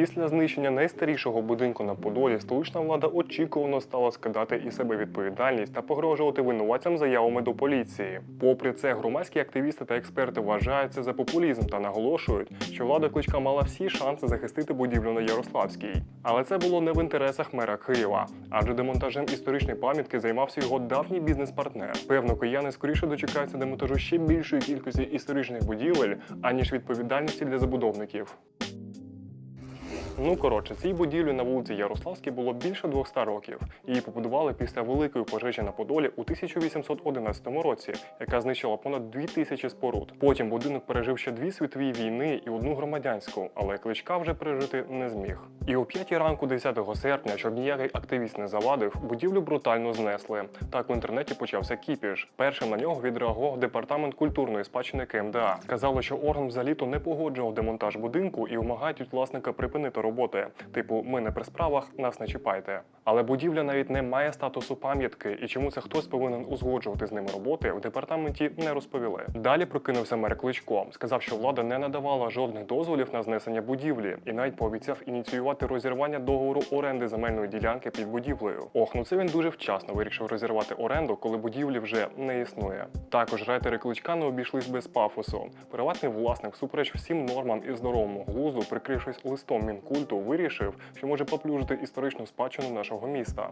Після знищення найстарішого будинку на Подолі столична влада очікувано стала скидати із себе відповідальність та погрожувати винуватцям заявами до поліції. Попри це, громадські активісти та експерти вважають це за популізм та наголошують, що влада кличка мала всі шанси захистити будівлю на Ярославській. Але це було не в інтересах мера Києва, адже демонтажем історичної пам'ятки займався його давній бізнес-партнер. Певно, кияни скоріше дочекаються демонтажу ще більшої кількості історичних будівель, аніж відповідальності для забудовників. Ну коротше, цій будівлі на вулиці Ярославській було більше 200 років. Її побудували після великої пожежі на Подолі у 1811 році, яка знищила понад 2000 споруд. Потім будинок пережив ще дві світові війни і одну громадянську, але кличка вже пережити не зміг. І о 5 ранку 10 серпня, щоб ніякий активіст не завадив, будівлю брутально знесли. Так в інтернеті почався кіпіш. Першим на нього відреагував департамент культурної спадщини КМДА. Казали, що орган взагалі-то не погоджував демонтаж будинку і вимагають від власника припинити роботи. Типу, ми не при справах, нас не чіпайте. Але будівля навіть не має статусу пам'ятки, і чому це хтось повинен узгоджувати з ними роботи, в департаменті не розповіли. Далі прокинувся мер Кличко, сказав, що влада не надавала жодних дозволів на знесення будівлі, і навіть пообіцяв ініціювати розірвання договору оренди земельної ділянки під будівлею. Ох, ну це він дуже вчасно вирішив розірвати оренду, коли будівлі вже не існує. Також райтери кличка не обійшлись без пафосу. Приватний власник, всупереч всім нормам і здоровому глузду, прикрившись листом мінкульту, вирішив, що може поплюжити історичну спадщину нашого міста.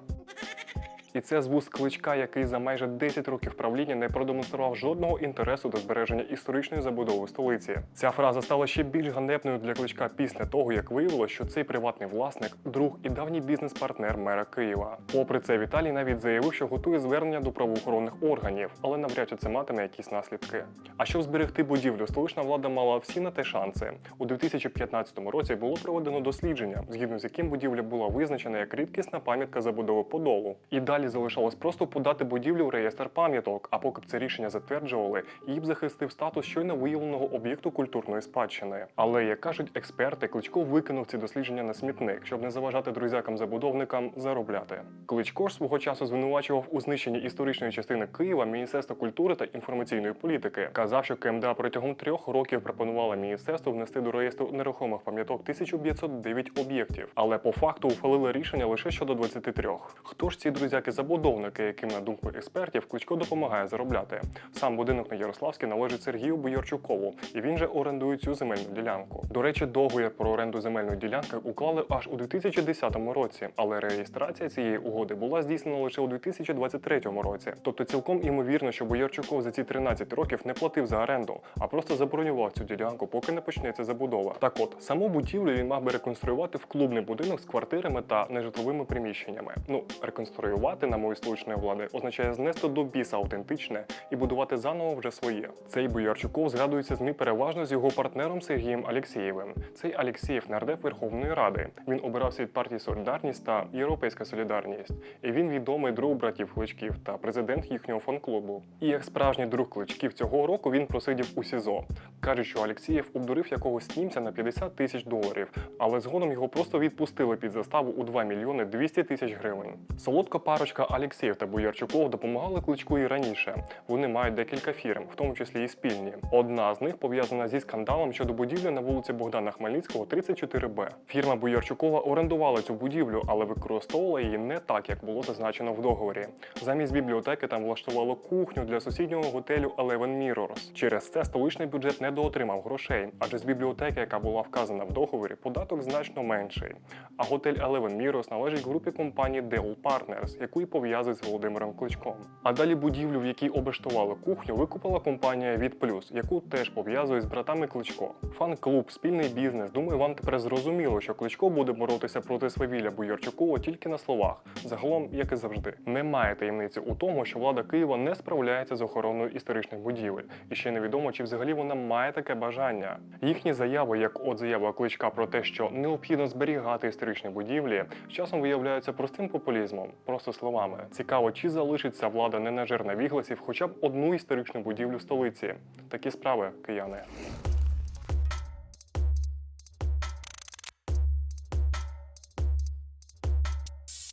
І це з вуст кличка, який за майже 10 років правління не продемонстрував жодного інтересу до збереження історичної забудови столиці. Ця фраза стала ще більш ганебною для кличка після того, як виявилося, що цей приватний власник друг і давній бізнес-партнер мера Києва. Попри це, Віталій навіть заявив, що готує звернення до правоохоронних органів, але навряд чи це матиме якісь наслідки. А щоб зберегти будівлю, столична влада мала всі на те шанси. У 2015 році було проведено дослідження, згідно з яким будівля була визначена як рідкісна пам'ятка забудови Подолу. І далі залишалось просто подати будівлю в реєстр пам'яток. А поки б це рішення затверджували, її б захистив статус щойно виявленого об'єкту культурної спадщини. Але як кажуть експерти, Кличко викинув ці дослідження на смітник, щоб не заважати друзякам-забудовникам заробляти. Кличко ж свого часу звинувачував у знищенні історичної частини Києва Міністерство культури та інформаційної політики. Казав, що КМДА протягом трьох років пропонувала міністерству внести до реєстру нерухомих пам'яток 1509 об'єктів, але по факту ухвалили рішення лише щодо 23. Хто ж ці друзяки-забудовники, яким на думку експертів Кличко допомагає заробляти? Сам будинок на Ярославській належить Сергію Боярчукову, і він же орендує цю земельну ділянку. До речі, договір про оренду земельної ділянки уклали аж у 2010 році, але реєстрація цієї угоди була здійснена лише у 2023 році. Тобто цілком імовірно, що Боярчуков за ці 13 років не платив за оренду, а просто забронював цю ділянку, поки не почнеться забудова. Так от, саму будівлю він мав би реконструювати в клубний будинок з квартирами та нежитловими приміщеннями. Ну, реконструювати на мою столичної влади означає знести до біса аутентичне і будувати заново вже своє. Цей Боярчуков згадується ЗМІ переважно з його партнером Сергієм Алєксєєвим. Цей Алєксєєв нардеп Верховної Ради. Він обирався від партії Солідарність та Європейська Солідарність. І він відомий друг братів Кличків та президент їхнього фан-клубу. І як справжній друг Кличків цього року він просидів у СІЗО. Кажуть, що Алєксєєв обдурив якогось німця на 50 тисяч доларів, але згодом його просто відпустили під заставу у 2 мільйони 200 тисяч гривень. Солодка парочка Алєксєєв та Боярчуков допомагали кличку і раніше. Вони мають декілька фірм, в тому числі і спільні. Одна з них пов'язана зі скандалом щодо будівлі на вулиці Богдана Хмельницького, 34Б. Фірма Боярчукова орендувала цю будівлю, але використовувала її не так, як було зазначено в договорі. Замість бібліотеки там влаштувало кухню для сусіднього готелю Eleven Mirrors. Через це столичний бюджет не доотримав грошей, адже з бібліотеки, яка була вказана в договорі, податок значно менший. А готель Eleven Mirrors належить групі компанії Dell Partners, яку і пов'язують з Володимиром Кличком. А далі будівлю, в якій облаштували кухню, викупила компанія Від Плюс, яку теж пов'язує з братами Кличко. Фан-клуб, спільний бізнес. Думаю, вам тепер зрозуміло, що Кличко буде боротися проти свавілля Боярчукова тільки на словах. Загалом, як і завжди, немає таємниці у тому, що влада Києва не справляється з охороною історичних будівель, і ще невідомо, чи взагалі вона має таке бажання. Їхні заяви, як от заява Кличка про те, що необхідно зберігати історичні будівлі, з часом виявляються простим популізмом, просто словами. Цікаво, чи залишиться влада ненажерна вігласів хоча б одну історичну будівлю столиці. Такі справи, кияни.